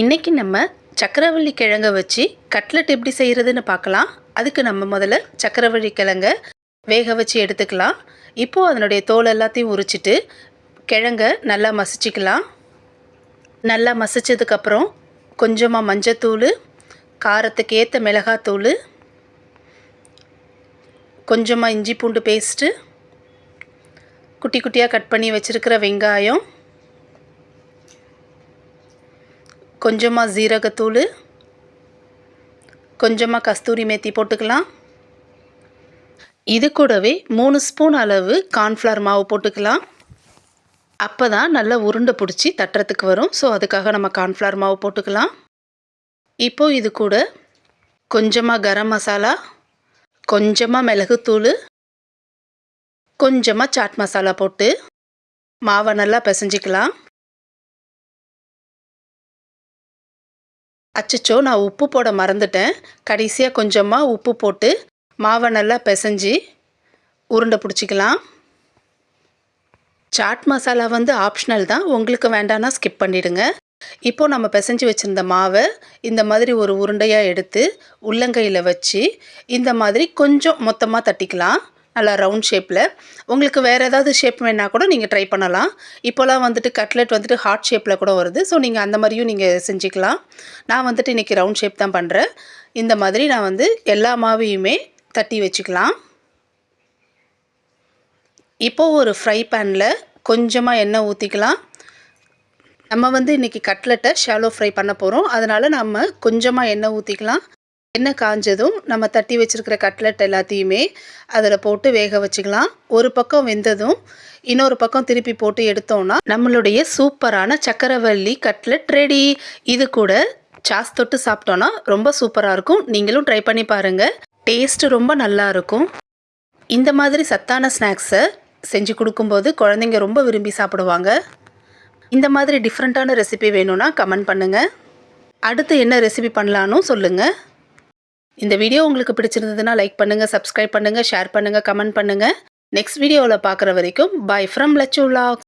இன்றைக்கி நம்ம சக்கரவள்ளி கிழங்க வச்சு கட்லெட் எப்படி செய்கிறதுன்னு பார்க்கலாம். அதுக்கு நம்ம முதல்ல சக்கரவள்ளி கிழங்க வேக வச்சு எடுத்துக்கலாம். இப்போது அதனுடைய தோல் எல்லாத்தையும் உரிச்சிட்டு கிழங்க நல்லா மசிச்சுக்கலாம். நல்லா மசிச்சதுக்கப்புறம் கொஞ்சமாக மஞ்சத்தூள் காரத்துக்கு ஏற்ற மிளகாத்தூள் கொஞ்சமாக இஞ்சி பூண்டு பேஸ்ட்டு குட்டி குட்டியாக கட் பண்ணி வச்சுருக்கிற வெங்காயம் கொஞ்சமாக ஜீரகத்தூள் கொஞ்சமாக கஸ்தூரி மேத்தி போட்டுக்கலாம். இது கூடவே மூணு ஸ்பூன் அளவு கார்ன்ஃப்ளவர் மாவு போட்டுக்கலாம். அப்போ தான் நல்லா உருண்டை பிடிச்சி தட்டுறதுக்கு வரும். ஸோ அதுக்காக நம்ம கார்ன்ஃப்ளவர் மாவு போட்டுக்கலாம். இப்போது இது கூட கொஞ்சமாக கரம் மசாலா கொஞ்சமாக மிளகுத்தூள் கொஞ்சமாக சாட் மசாலா போட்டு மாவை நல்லா பிசைஞ்சிக்கலாம். அச்சச்சோ நான் உப்பு போட மறந்துட்டேன். கடைசியாக கொஞ்சமாக உப்பு போட்டு மாவை நல்லா பிசைஞ்சு உருண்டை பிடிச்சிக்கலாம். சாட் மசாலா வந்து ஆப்ஷனல் தான். உங்களுக்கு வேண்டான்னா ஸ்கிப் பண்ணிவிடுங்க இப்போது நம்ம பிசைஞ்சு வச்சுருந்த மாவை இந்த மாதிரி ஒரு உருண்டையாக எடுத்து உள்ளங்கையில் வச்சு இந்த மாதிரி கொஞ்சம் மொத்தமாக தட்டிக்கலாம். நல்லா ரவுண்ட் ஷேப்பில் உங்களுக்கு வேறு ஏதாவது ஷேப் வேணால் கூட நீங்கள் ட்ரை பண்ணலாம். இப்போலாம் வந்துட்டு கட்லெட் வந்துட்டு ஹார்ட் ஷேப்பில் கூட வருது. ஸோ நீங்கள் அந்த மாதிரியும் நீங்கள் செஞ்சுக்கலாம். நான் வந்துட்டு இன்றைக்கி ரவுண்ட் ஷேப் தான் பண்ணுறேன் இந்த மாதிரி நான் வந்து எல்லா மாவையுமே தட்டி வச்சுக்கலாம். இப்போது ஒரு ஃப்ரை பேனில் கொஞ்சமாக எண்ணெய் ஊற்றிக்கலாம் நம்ம வந்து இன்றைக்கி கட்லெட்டை ஷாலோ ஃப்ரை பண்ண போகிறோம் அதனால் நம்ம கொஞ்சமாக எண்ணெய் ஊற்றிக்கலாம் எண்ணெய் காஞ்சதும் நம்ம தட்டி வச்சுருக்கிற கட்லெட் எல்லாத்தையுமே அதில் போட்டு வேக வச்சுக்கலாம். ஒரு பக்கம் வெந்ததும் இன்னொரு பக்கம் திருப்பி போட்டு எடுத்தோம்னா நம்மளுடைய சூப்பரான சக்கரவள்ளி கட்லெட் ரெடி. இது கூட சாஸ் தொட்டு சாப்பிட்டோன்னா ரொம்ப சூப்பராக இருக்கும். நீங்களும் ட்ரை பண்ணி பாருங்கள் டேஸ்ட்டு ரொம்ப நல்லா இருக்கும். இந்த மாதிரி சத்தான ஸ்நாக்ஸை செஞ்சு கொடுக்கும்போது குழந்தைங்க ரொம்ப விரும்பி சாப்பிடுவாங்க. இந்த மாதிரி டிஃப்ரெண்ட்டான ரெசிபி வேணும்னா கமெண்ட் பண்ணுங்கள் அடுத்து என்ன ரெசிபி பண்ணலான்னு சொல்லுங்கள் இந்த வீடியோ உங்களுக்கு பிடிச்சிருந்ததுன்னா லைக் பண்ணுங்கள் சப்ஸ்கிரைப் பண்ணுங்கள் ஷேர் பண்ணுங்கள் கமெண்ட் பண்ணுங்கள் நெக்ஸ்ட் வீடியோவில் பார்க்குற வரைக்கும் பாய் ஃப்ரம் லச்சு